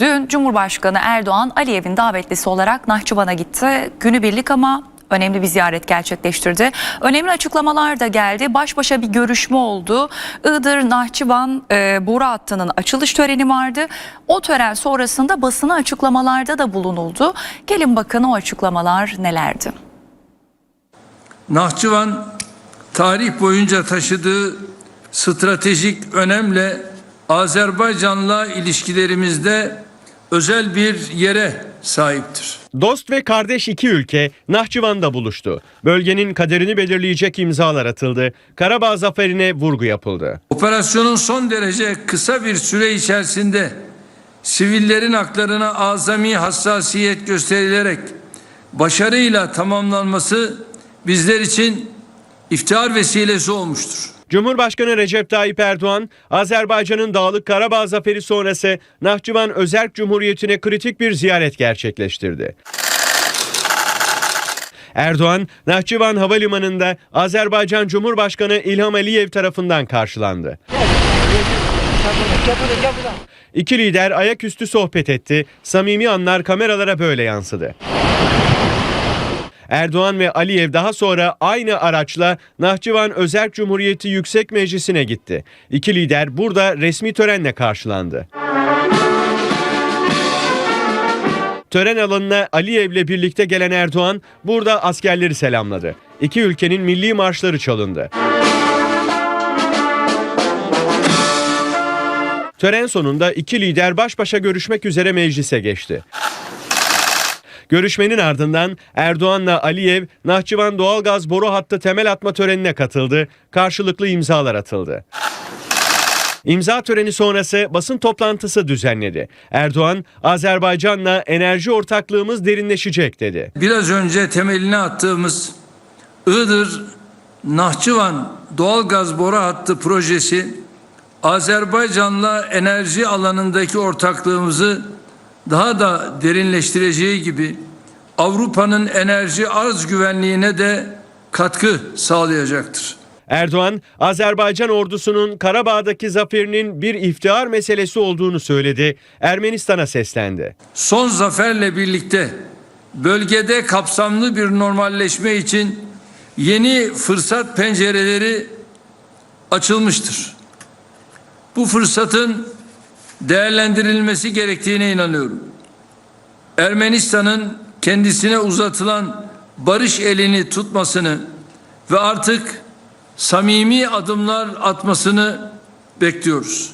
Dün Cumhurbaşkanı Erdoğan Aliyev'in davetlisi olarak Nahçıvan'a gitti. Günübirlik ama önemli bir ziyaret gerçekleştirdi. Önemli açıklamalar da geldi. Baş başa bir görüşme oldu. Iğdır Nahçıvan e, boru hattının açılış töreni vardı. O tören sonrasında basına açıklamalarda da bulunuldu. Gelin bakın o açıklamalar nelerdi? Nahçıvan tarih boyunca taşıdığı stratejik önemle Azerbaycan'la ilişkilerimizde özel bir yere sahiptir. Dost ve kardeş iki ülke Nahçıvan'da buluştu. Bölgenin kaderini belirleyecek imzalar atıldı. Karabağ zaferine vurgu yapıldı. Operasyonun son derece kısa bir süre içerisinde sivillerin haklarına azami hassasiyet gösterilerek başarıyla tamamlanması bizler için iftihar vesilesi olmuştur. Cumhurbaşkanı Recep Tayyip Erdoğan, Azerbaycan'ın Dağlık Karabağ zaferi sonrası Nahçıvan Özerk Cumhuriyeti'ne kritik bir ziyaret gerçekleştirdi. Erdoğan, Nahçıvan Havalimanı'nda Azerbaycan Cumhurbaşkanı İlham Aliyev tarafından karşılandı. İki lider ayaküstü sohbet etti. Samimi anlar kameralara böyle yansıdı. Erdoğan ve Aliyev daha sonra aynı araçla Nahçıvan Özerk Cumhuriyeti Yüksek Meclisi'ne gitti. İki lider burada resmi törenle karşılandı. Tören alanına Aliyev'le birlikte gelen Erdoğan burada askerleri selamladı. İki ülkenin milli marşları çalındı. Tören sonunda iki lider baş başa görüşmek üzere meclise geçti. Görüşmenin ardından Erdoğan'la Aliyev Nahçıvan doğalgaz boru hattı temel atma törenine katıldı. Karşılıklı imzalar atıldı. İmza töreni sonrası basın toplantısı düzenledi. Erdoğan, Azerbaycan'la enerji ortaklığımız derinleşecek dedi. Biraz önce temelini attığımız Iğdır Nahçıvan doğalgaz boru hattı projesi Azerbaycan'la enerji alanındaki ortaklığımızı daha da derinleştireceği gibi Avrupa'nın enerji arz güvenliğine de katkı sağlayacaktır. Erdoğan, Azerbaycan ordusunun Karabağ'daki zaferinin bir iftihar meselesi olduğunu söyledi. Ermenistan'a seslendi. Son zaferle birlikte bölgede kapsamlı bir normalleşme için yeni fırsat pencereleri açılmıştır. Bu fırsatın değerlendirilmesi gerektiğine inanıyorum. Ermenistan'ın kendisine uzatılan barış elini tutmasını ve artık samimi adımlar atmasını bekliyoruz.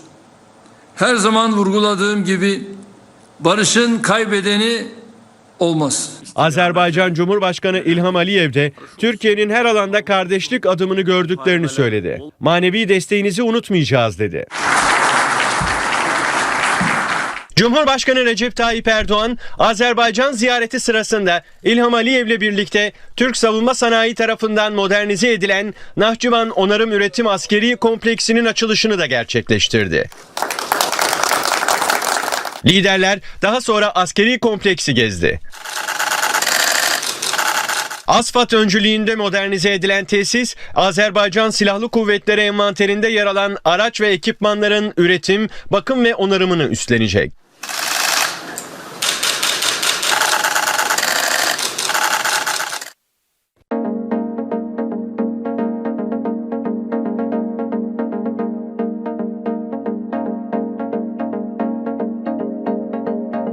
Her zaman vurguladığım gibi barışın kaybedeni olmaz. Azerbaycan Cumhurbaşkanı İlham Aliyev de Türkiye'nin her alanda kardeşlik adımını gördüklerini söyledi. Manevi desteğinizi unutmayacağız dedi. Cumhurbaşkanı Recep Tayyip Erdoğan, Azerbaycan ziyareti sırasında İlham Aliyev'le birlikte Türk Savunma Sanayi tarafından modernize edilen Nahçıvan Onarım Üretim Askeri Kompleksinin açılışını da gerçekleştirdi. Liderler daha sonra askeri kompleksi gezdi. Asfat öncülüğünde modernize edilen tesis, Azerbaycan Silahlı Kuvvetleri envanterinde yer alan araç ve ekipmanların üretim, bakım ve onarımını üstlenecek.